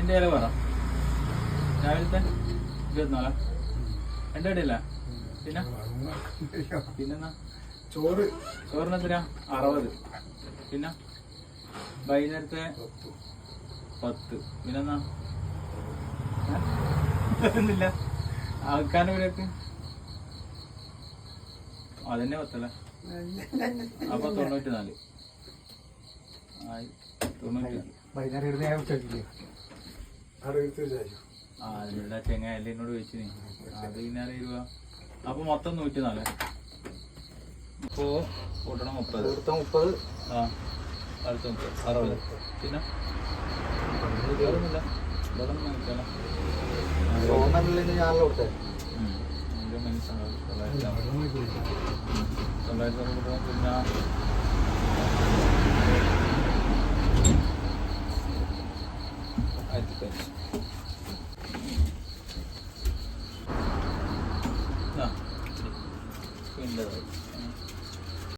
അതിന്റെ ഇല പറ രാവിലത്തെ ഇരുപത്തിനാലാ? എന്റെ ഇടയില്ല പിന്നെ? പിന്നെന്നാ? ചോറ്. ചോറിന് എത്ര അറുപത്. പിന്നെ? വൈകുന്നേരത്തെ പത്ത്. പിന്നെന്നാ? ഒന്നില്ല ആൾക്കാരുടെ വിലക്ക് അതന്നെ പത്തല്ല? അപ്പൊ തൊണ്ണൂറ്റി നാല് തൊണ്ണൂറ്റി നാല് വൈകുന്നേരം ആ അതിലുള്ള ചെങ്ങയല്ലേ എന്നോട് ചോദിച്ചിനി. അത് പിന്നെ രൂപ അപ്പൊ മൊത്തം നൂറ്റി നാല് ഇപ്പോ കൂട്ടണം മുപ്പത്. ഇവിടുത്തെ മുപ്പത്. ആ അടുത്ത മുപ്പത്. അറുപത്. പിന്നെ? തൊള്ളായിരത്തി ഇവിടെ ഒന്നും ആ, ശരി. പിന്നെ ഇതായി.